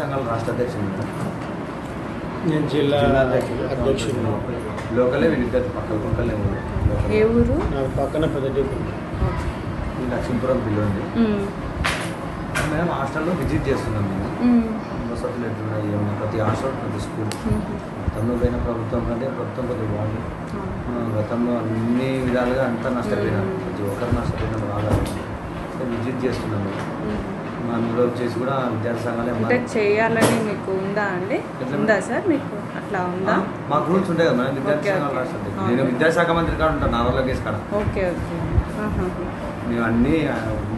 సంఘాల రాష్ట్ర అధ్యక్షుడు నేను జిల్లా అధ్యక్షుడు లోకలే వీళ్ళిద్దరు పక్కలే ఊరు ఏ ఊరు? నా పక్కన పెద్ద డిపో ఈ లక్ష్మీపురం పిల్లి ఉంది మేము. హాస్టల్లో విజిట్ చేస్తున్నాం మేము. వసతులు ఎట్లున్నాయి ఏమన్నా ప్రతి హాస్టల్ ప్రతి స్కూల్. గతంలో పోయిన ప్రభుత్వం కంటే ప్రభుత్వం కొద్దిగా బాగుంది. గతంలో అన్ని విధాలుగా అంతా నష్టపోయినాం. ప్రతి ఒక్కరు నష్టపోయినాం బాగా. విజిట్ చేస్తున్నాం అందులో వచ్చేసి కూడా విద్యార్థి సంఘాలే అంటే చేయాలని మీకు ఉందా అండి? ఉందా సార్ మీకు అట్లా ఉందా? మాకు రూల్స్ ఉంటాయి కదా విద్యార్థి సంఘాల. నేను విద్యాశాఖ మంత్రి కాడ ఉంటాను నార్మల్ కేసు కాడ. Okay okay. మేము అన్ని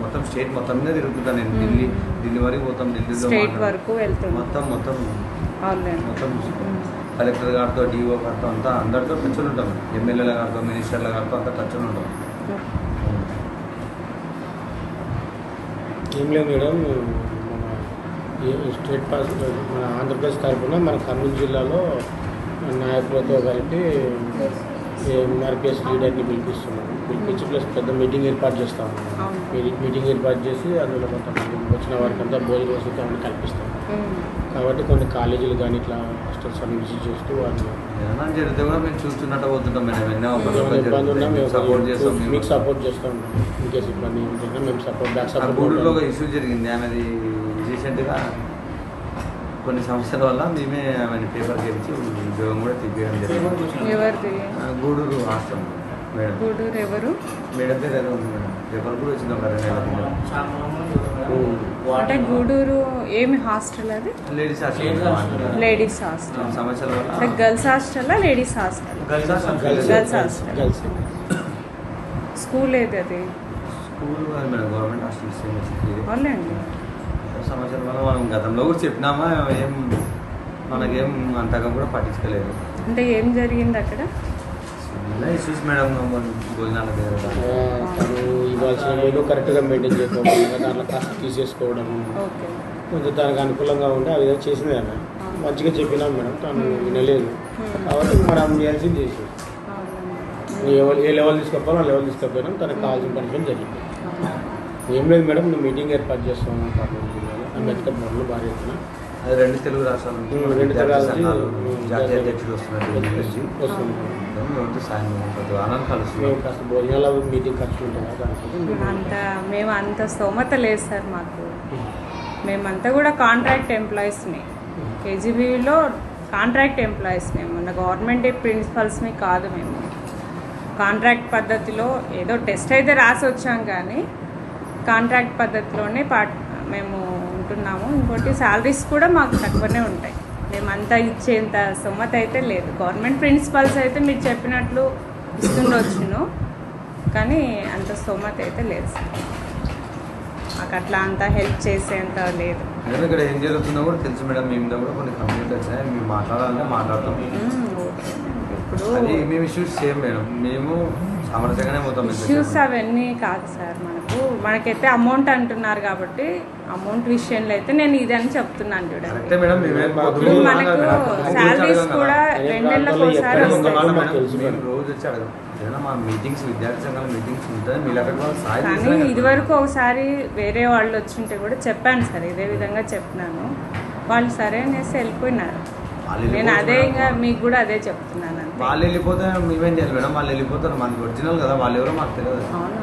మొత్తం స్టేట్ మొత్తం మీద తిరుగుతుంటాను నేను. ఢిల్లీ ఢిల్లీ వరకు పోతాం ఢిల్లీలో స్టేట్. వరకు వెళ్తుంది మొత్తం మొత్తం. మొత్తం కలెక్టర్ గారితో డిఓ గారితో అంతా అందరితో టచ్లు ఉంటాం. ఎమ్మెల్యేల గారితో మినిస్టర్ల గారితో అంతా టచ్లు ఉంటాం. ఏం లేదు మేడం. మన ఈ స్టేట్ పాస్ మన ఆంధ్రప్రదేశ్ తరఫున మన కర్నూలు జిల్లాలో నాయకులతో కలిపి ఎంఆర్పిఎస్ లీడర్ని పిలిపిస్తున్నాం. పిలిపించి ప్లస్ పెద్ద మీటింగ్ ఏర్పాటు చేస్తాం అవును. మీటింగ్ ఏర్పాటు చేసి అందులో కొంతమంది వచ్చిన వారికి అంతా భోజన వసతి అన్ని కల్పిస్తాం. కాబట్టి కొన్ని కాలేజీలు కానీ ఇట్లా హాస్టల్స్ అన్ని విజిట్ చేస్తూ వాళ్ళు ఏదైనా జరిగితే కూడా మేము చూస్తున్నట్టు పోతుంటాం. ఇబ్బంది ఉన్నా మేము సపోర్ట్ చేస్తాం మీకు. సపోర్ట్ చేస్తాం. ఇన్కేస్ ఇబ్బంది ఉంటుందా మేము సపోర్ట్ బ్యాక్ సపోర్ట్ ఇష్యూ జరిగింది. ఆమెది రీసెంట్గా కొన్ని సమస్యల వల్ల మేమే ఆమెను పేపర్ గెలిచి ఉద్యోగం కూడా తిప్పేయడం జరిగింది. Gudur hostel madam. గూడూరు ఎవరు? మేడం పేరు ఏదో ఉంది మేడం. పేపర్ కూడా వచ్చింది ఒక. అంటే గూడూరు ఏమి హాస్టల్ అది? Ladies hostel. Ladies hostel. సమస్యల అంటే వల్ల. గర్ల్స్ హాస్టలా ladies hostel? Girls hostel. Girls hostel. School ఏది అది? School madam government hostel. Same సమస్యల వల్ల మనం గతంలో కూడా చెప్పినామా ఏం మనకేం అంతగా కూడా పట్టించుకోలేదు. అంటే ఏం జరిగింది అక్కడ? చిన్న ఇష్యూస్ మేడం భోజనాల దగ్గర. తను ఇవ్వాల్సిన ఏదో కరెక్ట్గా మెయింటైన్ చేసుకోవడం దాంట్లో కాస్త తీసేసుకోవడం ఓకే. కొంచెం తనకు అనుకూలంగా ఉంటే ఆ విధంగా చేసింది ఆమె. మంచిగా చెప్పినాం మేడం తను వినలేదు. కాబట్టి మనం చేయాల్సింది చేసి ఏ లెవెల్ తీసుకోపోయినా ఆ లెవెల్ తీసుకుపోయినాం తనకు కావాల్సిన పనిషం జరిగింది. ఏం లేదు మేడం నువ్వు మీటింగ్ ఏర్పాటు చేస్తాము కర్నూలు జిల్లాలో. అంబేద్కర్ భవన్లో భారీ ఎత్తున అది రెండు తెలుగు రాష్ట్రాల రెండు రాష్ట్రాలు, జాతీయ అధ్యక్షుడు వస్తున్నారు మేము సాయంత్రం ప్రతి వారాన్ని మేము కలుస్తున్నాం కాస్త భోజనాల మీటింగ్ ఖర్చు ఉంటుంది కదా దానికోసం అంత మేము అంత స్తోమత లేదు సార్ మాకు. మేమంతా కూడా కాంట్రాక్ట్ ఎంప్లాయీస్ని కేజీబీలో కాంట్రాక్ట్ ఎంప్లాయీస్ని మన గవర్నమెంట్ ప్రిన్సిపల్స్ని కాదు మేము. కాంట్రాక్ట్ పద్ధతిలో ఏదో టెస్ట్ అయితే రాసి వచ్చాం కానీ కాంట్రాక్ట్ పద్ధతిలోనే పాట్ మేము ఉంటున్నాము. ఇంకోటి శాలరీస్ కూడా మాకు తక్కువనే ఉంటాయి. మేమంతా ఇచ్చేంత స్తోమత అయితే లేదు. గవర్నమెంట్ ప్రిన్సిపల్స్ అయితే మీరు చెప్పినట్లు ఇస్తుండొచ్చును. కానీ అంత స్తోమత అయితే లేదు సార్. మాకు అట్లా అంత హెల్ప్ చేసేంత లేదు. ఇక్కడ ఏం జరుగుతుందో కూడా తెలుసు మేడం. మీ మీద కూడా కొన్ని కంప్లైంట్ వచ్చినాయి. మేము మాట్లాడాలంటే మాట్లాడతాం మ్మ్. ఇప్పుడు మేము ఇష్యూస్ సేమ్ మేడం. మేము ఇష్యూస్ అవన్నీ కాదు సార్ మనకు. మనకైతే అమౌంట్ అంటున్నారు కాబట్టి అమౌంట్ విషయంలో అయితే నేను ఇదని చెప్తున్నాను చూడండి. మేడం మేమే మాకు ఇప్పుడు మనకు. శాలరీస్ కూడా. రెండు నెలలకు ఒకసారి కానీ ఇదివరకు ఒకసారి వేరే వాళ్ళు వచ్చింటే కూడా చెప్పాను సార్ ఇదే విధంగా చెప్పినాను. వాళ్ళు సరే అనేసి వెళ్ళిపోయినారు. వాళ్ళు నేను అదే. ఇంకా మీకు కూడా అదే చెప్తున్నాను వాళ్ళు వెళ్ళిపోతే మేమేం చేయాలి మేడం. వాళ్ళు వెళ్ళిపోతారు. మనకి ఒరిజినల్ కదా. వాళ్ళు ఎవరో మాకు తెలియదు. అవును.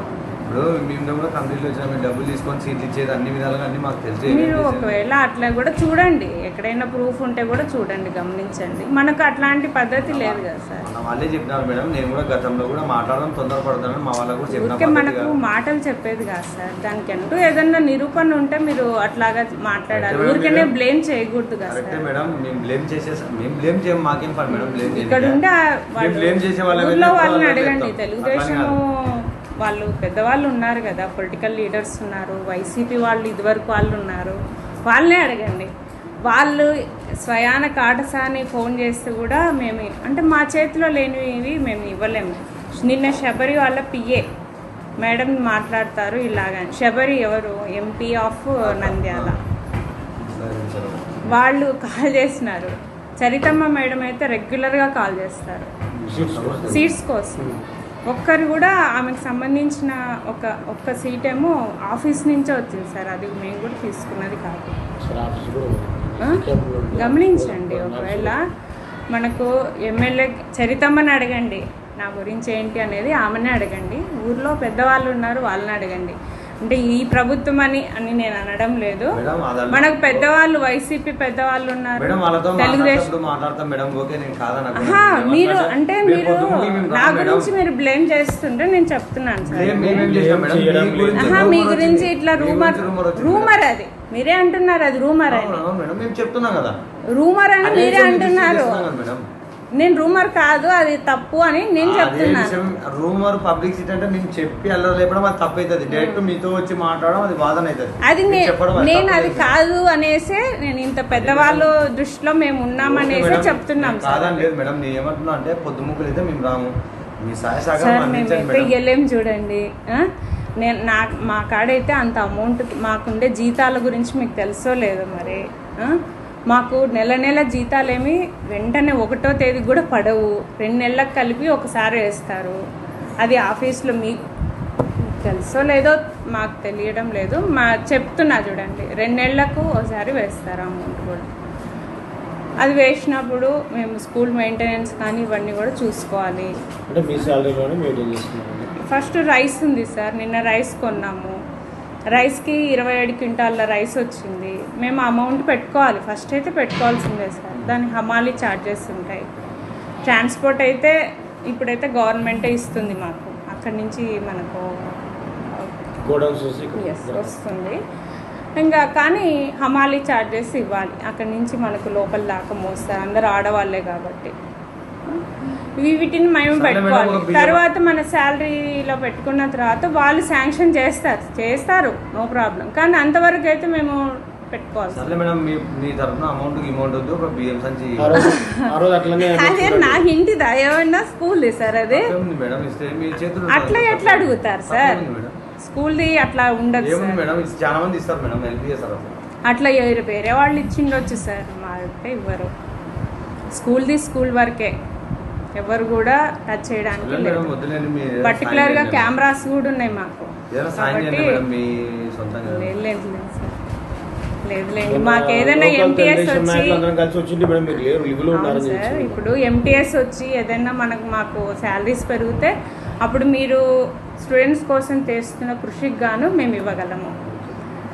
ఇప్పుడు మేము కూడా కంపెనీలో వచ్చినా మేము డబ్బులు తీసుకొని సీట్లు ఇచ్చేది అన్ని విధాలుగా అన్ని మాకు తెలుసు మీరు ఒకవేళ అట్లా కూడా చూడండి ఎక్కడైనా ప్రూఫ్ ఉంటే కూడా చూడండి గమనించండి. మనకు అట్లాంటి పద్ధతి లేదు కదా సార్. మన వాళ్ళే చెప్పినారు మేడం నేను కూడా గతంలో కూడా మాట్లాడడం తొందరపడతానని మా వాళ్ళకు కూడా చెప్పిన మనకు. మాటలు చెప్పేది కాదు సార్. దానికి అంటూ ఏదన్నా నిరూపణ ఉంటే మీరు అట్లాగా మాట్లాడాలి. ఊరికేనే బ్లేమ్ చేయకూడదు కదా కరెక్టే మేడం మేము బ్లేమ్ చేసేసాం మేము బ్లేమ్ చేయం మాకేం పని మేడం బ్లేమ్ ఇక్కడ ఉంటే బ్లేమ్ చేసే వాళ్ళని అడగండి. తెలుగుదేశం. వాళ్ళు పెద్దవాళ్ళు ఉన్నారు కదా పొలిటికల్ లీడర్స్ ఉన్నారు వైసీపీ వాళ్ళు ఇదివరకు వాళ్ళు ఉన్నారు. వాళ్ళనే అడగండి. వాళ్ళు స్వయాన కాటసాని ఫోన్ చేస్తే కూడా మేము అంటే మా చేతిలో లేనివి మేము ఇవ్వలేము. నిన్న శబరి వాళ్ళ పిఏ మేడం మాట్లాడతారు ఇలాగని శబరి ఎవరు? MP of Nandyal. వాళ్ళు కాల్ చేసినారు. చరితమ్మ మేడం అయితే రెగ్యులర్గా కాల్ చేస్తారు. సీట్స్ కోసం. ఒక్కరు కూడా ఆమెకు సంబంధించిన ఒక ఒక్క సీట్ ఏమో ఆఫీస్ నుంచే వచ్చింది సార్. అది మేము కూడా తీసుకున్నది కాదు? గమనించండి ఒకవేళ మనకు ఎమ్మెల్యే చరితమ్మని అడగండి. నా గురించి ఏంటి అనేది ఆమెనే అడగండి. ఊర్లో పెద్దవాళ్ళు ఉన్నారు వాళ్ళని అడగండి. అంటే ఈ ప్రభుత్వం అని అని నేను అనడం లేదు. మనకు పెద్దవాళ్ళు వైసీపీ పెద్దవాళ్ళు ఉన్నారు. తెలుగుదేశం మీరు అంటే మీరు నా. గురించి మీరు బ్లేమ్ చేస్తుంటే నేను చెప్తున్నాను సార్. మీ గురించి ఇట్లా రూమర్ రూమర్ అది. మీరే అంటున్నారు అది రూమర్ అని. అవును మేడం మేము చెప్తున్నాం కదా. రూమర్ అని మీరే అంటున్నారు. నేను రూమర్ కాదు అది తప్పు అని నేను చెప్తున్నాను రూమర్ పబ్లిసిటీ అంటే నేను చెప్పి అల్లరి లేపడం అది తప్పు అవుతుంది డైరెక్ట్ మీతో వచ్చి మాట్లాడడం అది వాదన అవుతుంది అది నేను అది. కాదు అనేసే నేను ఇంత పెద్దవాళ్ళు దృష్టిలో మేము ఉన్నామనేసే చెప్తున్నాం కాదని లేదు మేడం నేను ఏమంటున్నా అంటే పొద్దుముక్కులు అయితే మేము రాము. మీ సార్ మేము ఎక్కడ చూడండి? నేను నా మా కాడైతే అంత అమౌంట్ మాకుండే జీతాల గురించి మీకు తెలుసో లేదో మరి? మాకు నెల నెల జీతాలేమి వెంటనే ఒకటో తేదీ కూడా పడవు. రెండు నెలలకు కలిపి ఒకసారి వేస్తారు. అది ఆఫీస్లో మీకు తెలుసో లేదో మాకు తెలియడం లేదు. మా చెప్తున్నా చూడండి రెండు నెలలకు ఒకసారి వేస్తారు అమౌంట్ కూడా. అది వేసినప్పుడు మేము స్కూల్ మెయింటెనెన్స్ కానీ ఇవన్నీ కూడా చూసుకోవాలి. ఫస్ట్ రైస్ ఉంది సార్ నిన్న రైస్ కొన్నాము. రైస్కి ఇరవై ఏడు క్వింటాల రైస్ వచ్చింది. మేము అమౌంట్ పెట్టుకోవాలి. ఫస్ట్ అయితే పెట్టుకోవాల్సిందే సార్. దానికి హమాలీ ఛార్జెస్ ఉంటాయి. ట్రాన్స్పోర్ట్ అయితే ఇప్పుడైతే గవర్నమెంటే ఇస్తుంది మాకు. అక్కడి నుంచి మనకు వస్తుంది. ఇంకా కానీ హమాలీ ఛార్జెస్ ఇవ్వాలి. అక్కడి నుంచి మనకు లోపల దాకా మోస్తారు. అందరు ఆడవాళ్ళే కాబట్టి. వీటిని మేము పెట్టుకోవాలి. తర్వాత మన శాలరీలో పెట్టుకున్న తర్వాత వాళ్ళు శాంక్షన్ చేస్తారు. చేస్తారు. No problem. కానీ అంతవరకు అయితే మేము పెట్టుకోవాలి. మేడం మీ మీ తరఫున అమౌంట్ అమౌంట్ వద్దు ఒక బియ్యం సంచి ఆ రోజు ఆ రోజు అట్లనే అదే నా ఇంటిదా? ఏమన్నా స్కూల్ సార్ అది? తప్పేముంది మేడం ఇస్తే మీ చేతులు అట్లా ఎట్లా అడుగుతారు సార్? స్కూల్ది అట్లా ఉండదు మేడం చాలా మంది ఇస్తారు మేడం అట్లా ఎవరు వేరే వాళ్ళు ఇచ్చిండొచ్చు సార్ మా ఇవ్వరు. స్కూల్ది స్కూల్ వరకే. ఎవరు కూడా టచ్ చేయడానికి లేదు. పర్టికులర్గా. కెమెరాస్ కూడా ఉన్నాయి మాకు. కాబట్టి మేడం మీ సొంతంగా లేదు లేదు లేదు సార్. లేదు లేదు. మాకు ఏదైనా ఎంటీఎస్ వచ్చి. ఇప్పుడు ఎంటీఎస్ వచ్చి ఏదైనా మనకు మాకు శాలరీస్ పెరిగితే అప్పుడు మీరు స్టూడెంట్స్ కోసం చేస్తున్న కృషికి గాను మేము ఇవ్వగలము.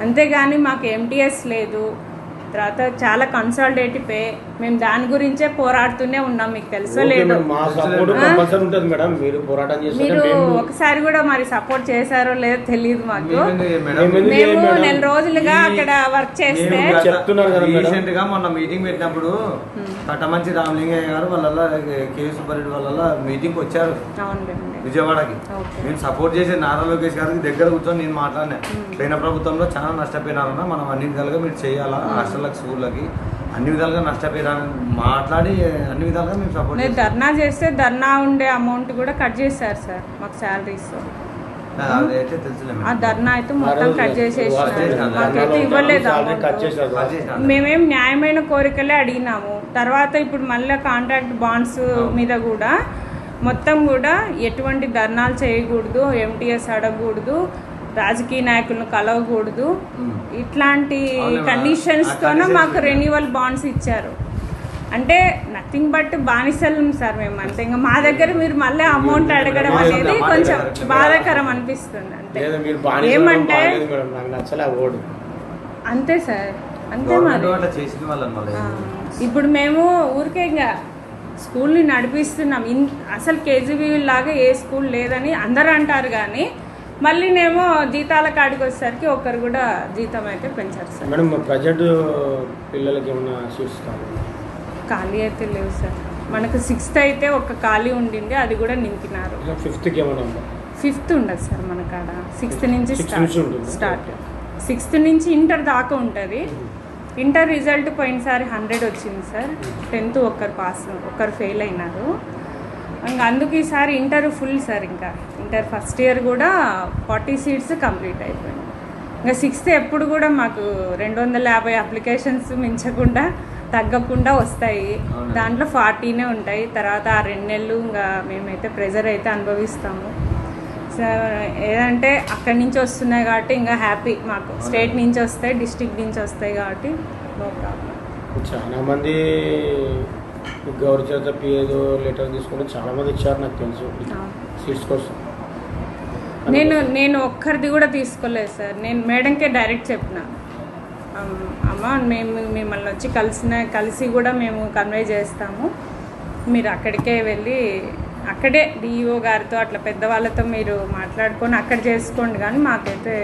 అంతేగాని మాకు ఎంటీఎస్ లేదు. తర్వాత చాలా కన్సాలిడేటివ్ పే మేము దాని గురించే పోరాడుతూనే ఉన్నాం మీకు తెలుసో లేదు. మీరు ఒకసారి కూడా మరి సపోర్ట్ చేశారో లేదో తెలియదు మాకు. మేము? నెల రోజులుగా అక్కడ వర్క్ చేస్తే. రీసెంట్గా మొన్న మీటింగ్ పెట్టినప్పుడు కట్టమంచి రామలింగయ్య గారు వాళ్ళ కే సుబ్బారెడ్డి వాళ్ళ మీటింగ్ వచ్చారు. విజయవాడకి. నేను సపోర్ట్ చేసే నారా లోకేష్ గారికి దగ్గర కూర్చొని నేను మాట్లాడినా. పోయిన ప్రభుత్వంలో చాలా నష్టపోయినారన్న మనం అన్ని విధాలుగా మీరు చేయాలా? హాస్టళ్ళకి స్కూళ్ళకి అన్ని విధాలుగా నష్టపోయినారని మాట్లాడి అన్ని విధాలుగా మేము సపోర్ట్ నేను ధర్నా చేస్తే ధర్నా ఉండే అమౌంట్ కూడా కట్ చేశారు సార్ మాకు శాలరీస్ అదైతే తెలుసులే ఆ. ధర్నా అయితే మొత్తం కట్ చేసేసినారు. మాకైతే ఇవ్వలేదు. మేమేం న్యాయమైన కోరికలే అడిగినాము. తర్వాత ఇప్పుడు మళ్ళీ కాంట్రాక్ట్ బాండ్స్ మీద కూడా మొత్తం కూడా ఎటువంటి ధర్నాలు చేయకూడదు ఎంటీఎస్ అడగకూడదు. రాజకీయ నాయకులను కలవకూడదు. ఇట్లాంటి కండిషన్స్ తోనే conditions మాకు. రెన్యువల్ బాండ్స్ ఇచ్చారు. అంటే నథింగ్ బట్ బానిసలం సార్ మేము అంతే. ఇంకా మా దగ్గర మీరు మళ్ళీ అమౌంట్ అడగడం అనేది కొంచెం బాధాకరం అనిపిస్తుంది అంతే. లేదా మీరు బాగా ఏమంటే అంతే సార్. అంతే మరి. ఇప్పుడు మేము ఊరికే ఇంకా స్కూల్ని నడిపిస్తున్నాం. ఇన్ అసలు కేజీబీ లాగా ఏ స్కూల్ లేదని అందరూ అంటారు కానీ మళ్ళీనేమో జీతాల కాడికి వచ్చేసరికి ఒక్కరు కూడా జీతం అయితే పెంచారు సార్. మేడం ప్రజెంట్ పిల్లలకి ఏమైనా కావాలి? ఖాళీ అయితే లేవు సార్. మనకు సిక్స్త్ అయితే ఒక ఖాళీ ఉండింది అది కూడా నింపినారు. ఫిఫ్త్కి ఏమైనా ఫిఫ్త్ ఉండదు సార్ మన కాడ. సిక్స్త్ నుంచి ఉంటుంది. స్టార్ట్. సిక్స్త్ నుంచి ఇంటర్ దాకా ఉంటుంది. ఇంటర్ రిజల్ట్ పోయినసారి హండ్రెడ్ వచ్చింది సార్. టెన్త్ ఒక్కరు పాస్ ఒక్కరు ఫెయిల్ అయినారు. ఇంకా అందుకు ఈసారి ఇంటర్ ఫుల్ సార్ ఇంకా. ఇంటర్ ఫస్ట్ ఇయర్ కూడా ఫార్టీ సీట్స్ కంప్లీట్ అయిపోయింది. ఇంకా సిక్స్త్ ఎప్పుడు కూడా మాకు రెండు వందల యాభై అప్లికేషన్స్ మించకుండా తగ్గకుండా వస్తాయి. దాంట్లో ఫార్టీనే ఉంటాయి. తర్వాత ఆ రెండు నెలలు ఇంకా మేమైతే ప్రెజర్ అయితే అనుభవిస్తాము. సో ఏదంటే అక్కడి నుంచి వస్తున్నాయి కాబట్టి ఇంకా హ్యాపీ మాకు. స్టేట్ నుంచి వస్తాయి డిస్టిక్ నుంచి వస్తాయి కాబట్టి నో ప్రాబ్లం. చాలా గౌరవ చేత పిఏదో లెటర్ తీసుకుంటే చాలా మంది ఇచ్చారు నాకు తెలుసు. సీట్స్ కోసం. నేను నేను ఒక్కరిది కూడా తీసుకోలేదు సార్. నేను మేడంకే డైరెక్ట్ చెప్పిన. అమ్, అమ్మ మేము మిమ్మల్ని వచ్చి కలిసిన కలిసి కూడా మేము కన్వే చేస్తాము. మీరు అక్కడికే వెళ్ళి అక్కడే డిఈఓ గారితో అట్లా పెద్దవాళ్ళతో మీరు మాట్లాడుకొని అక్కడ చేసుకోండి కానీ మాకైతే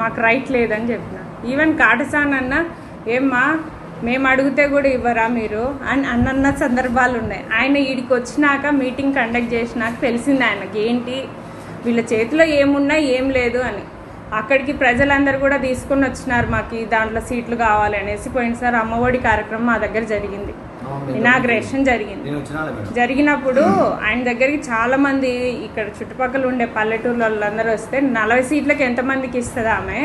మాకు రైట్ లేదని చెప్పిన. ఈవెన్ కాటసాన్ అన్న ఏమ్మా మేము అడిగితే కూడా ఇవ్వరా మీరు? అని అన్నన్న సందర్భాలు ఉన్నాయి ఆయన ఈడికి వచ్చినాక మీటింగ్ కండక్ట్ చేసినాక తెలిసింది ఆయనకి ఏంటి? వీళ్ళ చేతిలో ఏమున్నా ఏం లేదు అని. అక్కడికి ప్రజలందరూ కూడా తీసుకొని వచ్చినారు మాకు దాంట్లో సీట్లు కావాలి అనేసి పోయినసారి అమ్మఒడి కార్యక్రమం మా దగ్గర జరిగింది. ఇనాగ్రేషన్ జరిగింది. జరిగినప్పుడు ఆయన దగ్గరికి చాలా మంది ఇక్కడ చుట్టుపక్కల ఉండే పల్లెటూరు వాళ్ళందరూ వస్తే నలభై సీట్లకి ఎంతమందికి ఇస్తుంది ఆమె?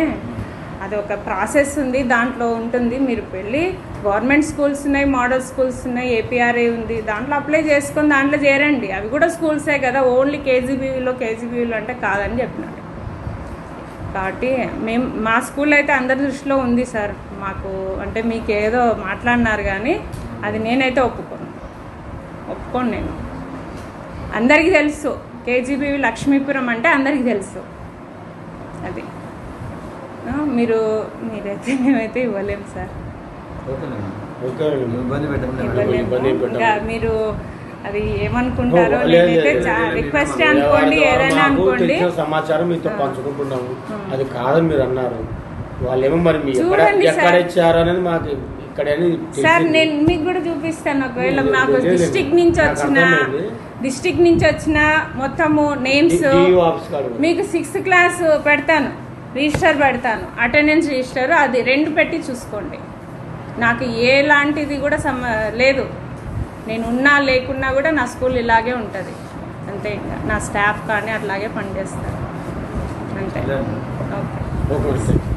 అది ఒక ప్రాసెస్ ఉంది దాంట్లో ఉంటుంది. మీరు వెళ్ళి గవర్నమెంట్ స్కూల్స్ ఉన్నాయి మోడల్ స్కూల్స్ ఉన్నాయి ఏపీఆర్ఏ ఉంది దాంట్లో అప్లై చేసుకొని దాంట్లో చేరండి. అవి కూడా స్కూల్సే కదా ఓన్లీ కేజీబీవీలో కేజీబీవీలో అంటే కాదని చెప్పినాడు కాబట్టి మేము మా స్కూల్ అయితే అందరి దృష్టిలో ఉంది సార్. మాకు అంటే మీకు ఏదో మాట్లాడినారు కానీ అది నేనైతే ఒప్పుకోను. ఒప్పుకోను నేను. అందరికీ తెలుసు కేజీబీవీ లక్ష్మీపురం అంటే అందరికీ తెలుసు. మీరు మీరైతే మేమైతే ఇవ్వలేము సార్. ఇంకా మీరు అది ఏమనుకుంటారో నేనైతే రిక్వెస్ట్ అనుకోండి ఏదైనా అనుకోండి సమాచారం మీతో. పంచుకుంటున్నాము. అది కాదని మీరు అన్నారు వాళ్ళేమో మరి మీ ఎక్కడ చూడండి ఎక్కడ సార్. ఇచ్చారు అనేది మాకు ఇక్కడ సార్ నేను మీకు కూడా చూపిస్తాను ఒకవేళ లేదు. డిస్టిక్ నుంచి నాకు వచ్చిన. డిస్టిక్ నుంచి వచ్చిన మొత్తము నేమ్స్ మీకు సిక్స్త్ క్లాస్ పెడతాను రిజిస్టర్ పెడతాను. అటెండెన్స్ రిజిస్టర్ అది రెండు పెట్టి చూసుకోండి. నాకు ఎలాంటిది కూడా సమ లేదు. నేను ఉన్నా లేకున్నా కూడా నా స్కూల్ ఇలాగే ఉంటుంది. అంతే ఇంకా. నా స్టాఫ్ కానీ అట్లాగే పనిచేస్తారు. అంతే. ఓకే.